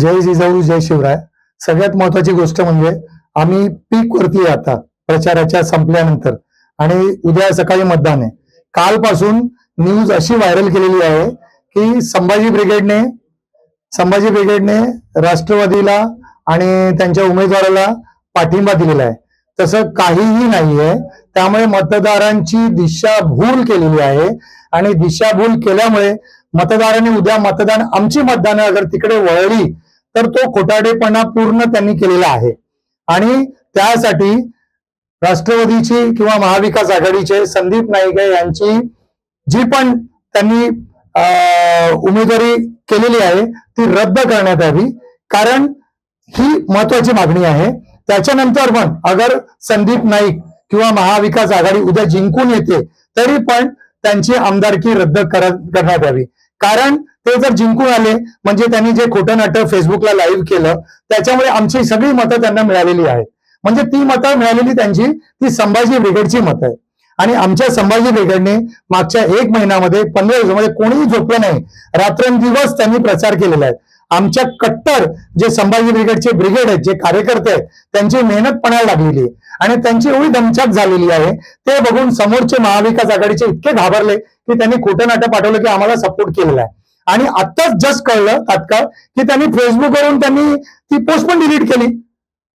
जय जिजाऊ जय शिवराय. सगळ्यात महत्वाची गोष्ट म्हणजे आम्ही पीक वरती आता प्रचाराच्या संपल्यानंतर आणि उद्या सकाळी मतदान आहे. कालपासून न्यूज अशी व्हायरल केलेली आहे की संभाजी ब्रिगेडने संभाजी ब्रिगेडने राष्ट्रवादीला आणि त्यांच्या उमेदवाराला पाठिंबा दिलेला आहे. तसं काहीही नाहीये. त्यामुळे मतदारांची दिशाभूल केलेली आहे. आणि दिशाभूल केल्यामुळे मतदारांनी उद्या मतदान आमची मतदान अगर तिकडे वळली तर तो खोटाडेपणा पूर्ण त्यांनी केलेला आहे. आणि त्यासाठी राष्ट्रवादीची किंवा महाविकास आघाडीचे संदीप नाईके यांची जी पण त्यांनी अं, उमेदवारी केलेली आहे ती रद्द करण्यात यावी. कारण ही महत्वाची मागणी आहे. त्याच्यानंतर पण अगर संदीप नाईक किंवा महाविकास आघाडी उद्या जिंकून येते तरी पण त्यांची आमदारकी रद्द करण्यात यावी. कारण ते जर जिंकून आले म्हणजे त्यांनी जे खोटं नाटक फेसबुकला लाईव्ह केलं त्याच्यामुळे आमची सगळी मतं त्यांना मिळालेली आहेत. म्हणजे ती मतं मिळालेली त्यांची ती संभाजी ब्रिगेडची मतं आहे आणि आमच्या संभाजी ब्रिगेडने मागच्या एक महिन्यामध्ये पंधरा दिवसामध्ये कोणीही झोपलं नाही. रात्रंदिवस त्यांनी प्रचार केलेला आहे. आमच्या कट्टर जे संभाजी ब्रिगेडचे ब्रिगेड आहेत जे कार्यकर्ते आहेत त्यांची मेहनत पणाला लागलेली आहे. आणि त्यांची एवढी दमछाक झालेली आहे ते बघून समोरचे महाविकास आघाडीचे इतके घाबरले की त्यांनी खोटं नाटक पाठवलं की आम्हाला सपोर्ट केलेला आहे. आणि आत्ताच जस्ट कळलं तात्काळ की त्यांनी फेसबुकवरून त्यांनी ती पोस्ट पण डिलीट केली.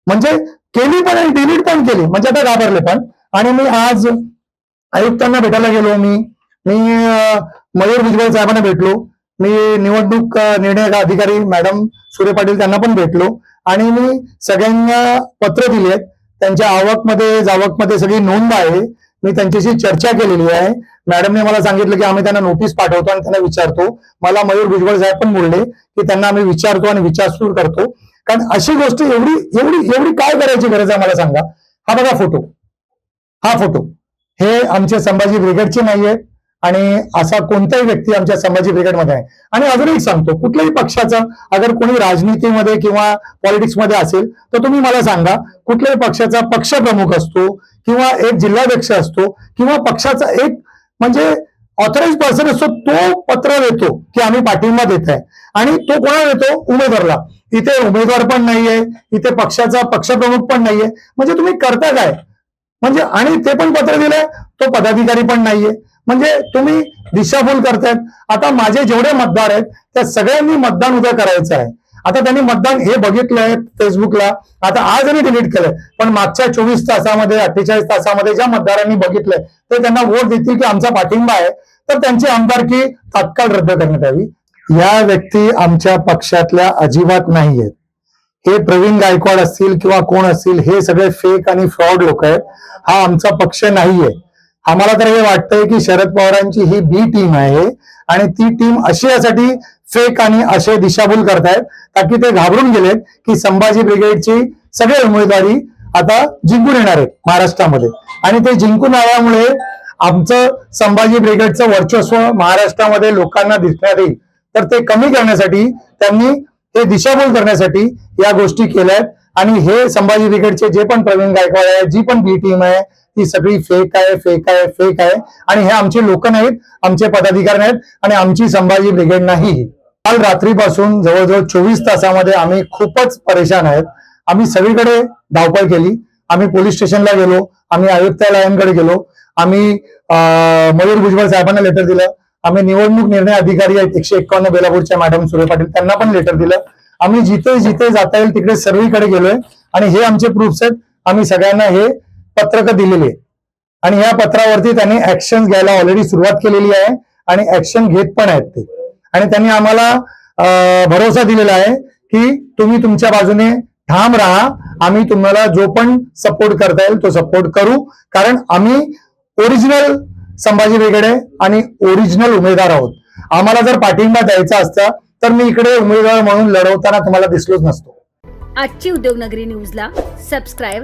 म्हणजे केली पण आणि डिलीट पण केली. म्हणजे आता घाबरले पण. आणि मी आज आयुक्तांना भेटायला गेलो. मी मी मयूर भुजबळ साहेबांना भेटलो. मी निवडणूक निर्णय अधिकारी मॅडम सूर्य पाटील त्यांना पण भेटलो. आणि मी सगळ्यांना पत्र दिलेत. त्यांच्या आवकमध्ये जावकमध्ये सगळी नोंद आहे. मी त्यांच्याशी चर्चा केलेली आहे. मॅडमने मला सांगितलं की आम्ही त्यांना नोटीस पाठवतो आणि त्यांना विचारतो. मला मयूर भुजबळ साहेब पण बोलले की त्यांना आम्ही विचारतो आणि विचारसूर करतो. कारण अशी गोष्ट एवढी एवढी एवढी काय करायची गरज आहे मला सांगा. हा बघा फोटो हा फोटो हे आमचे संभाजी ब्रिगेडचे नाही आहेत आणि असा कोणताही व्यक्ती आमच्या संभाजी ब्रिगेडमध्ये आहे. आणि अजून एक सांगतो कुठल्याही पक्षाचा अगर कोणी राजनीतीमध्ये किंवा पॉलिटिक्समध्ये असेल तर तुम्ही मला सांगा कुठल्याही पक्षाचा पक्षप्रमुख असतो किंवा एक जिल्हाध्यक्ष असतो किंवा पक्षाचा एक म्हणजे ऑथराईज पर्सन असतो तो पत्र देतो की आम्ही पाठिंबा देत आहे. आणि तो कोणाला देतो? उमेदवारला. इथे उमेदवार पण नाहीये इथे पक्षाचा पक्षप्रमुख पण नाहीये. म्हणजे तुम्ही करता काय? म्हणजे आणि ते पण पत्र दिलंय तो पदाधिकारी पण नाहीये. म्हणजे तुम्ही दिशाभूल करतायत. आता माझे जेवढे मतदार आहेत त्या सगळ्यांनी मतदान उद्या करायचं आहे. आता त्यांनी मतदान हे बघितलंय फेसबुकला आता आज आणि डिलीट केलंय. पण मागच्या चोवीस तासामध्ये अठ्ठेचाळीस तासामध्ये ज्या मतदारांनी बघितलंय ते त्यांना वोट देतील की आमचा पाठिंबा आहे. तर त्यांची आमदारकी तात्काळ रद्द करण्यात यावी. या व्यक्ती आमच्या पक्षातल्या अजिबात नाही आहेत हे प्रवीण गायकवाड असतील किंवा कोण असतील हे सगळे फेक आणि फ्रॉड लोक आहेत. हा आमचा पक्ष नाहीये. आम्हाला तर हे वाटतंय की शरद पवारांची ही बी टीम आहे आणि ती टीम अशी यासाठी फेक आणि असे दिशाभूल करतायत ताकी ते घाबरून गेलेत की संभाजी ब्रिगेडची सगळे उमेदवारी आता जिंकून येणार आहेत महाराष्ट्रामध्ये. आणि ते जिंकून आल्यामुळे आमचं संभाजी ब्रिगेडचं वर्चस्व महाराष्ट्रामध्ये लोकांना दिसण्यात येईल. तर ते कमी करण्यासाठी त्यांनी हे दिशाभूल करण्यासाठी या गोष्टी केल्यात. आणि हे संभाजी ब्रिगेडचे जे पण प्रवीण गायकवाड आहे जी पण बी टीम आहे ती सगळी फेक आहे फेक आहे फेक आहे. आणि हे आमचे लोक नाहीत आमचे पदाधिकारी नाहीत आणि आमची संभाजी ब्रिगेड नाही. काल रात्रीपासून जवळजवळ चोवीस तासामध्ये आम्ही खूपच परेशान आहेत. आम्ही सगळीकडे धावपळ केली. आम्ही पोलीस स्टेशनला गेलो. आम्ही आयुक्तालयांकडे गेलो. आम्ही मयूर भुजबळ साहेबांना लेटर दिलं. आम्ही निवडणूक निर्णय अधिकारी आहेत एकशे एक्कावन्न बेलापूरच्या मॅडम सूर्य पाटील त्यांना पण लेटर दिलं. आम्ही जिथे जिथे जाता येईल तिकडे सर्वीकडे गेलोय. आणि हे आमचे प्रूफ्स आहेत. आम्ही सगळ्यांना हे पत्रक दिलेली आहे आणि या पत्रावरती त्यांनी ऍक्शन घ्यायला ऑलरेडी सुरुवात केलेली आहे आणि ऍक्शन घेत पण आहेत ते. आणि त्यांनी आम्हाला भरोसा दिलेला आहे की तुम्ही तुमच्या बाजूने ठाम राहा. आम्ही तुम्हाला जो पण सपोर्ट करता येईल तो सपोर्ट करू. कारण आम्ही ओरिजिनल संभाजी वेगळे आणि ओरिजिनल उमेदवार आहोत. आम्हाला जर पाठिंबा द्यायचा असता तर मी इकडे उमेदवार म्हणून लढवताना तुम्हाला दिसलोच नसतो. आजची उद्योगनगरी न्यूजला सबस्क्राईब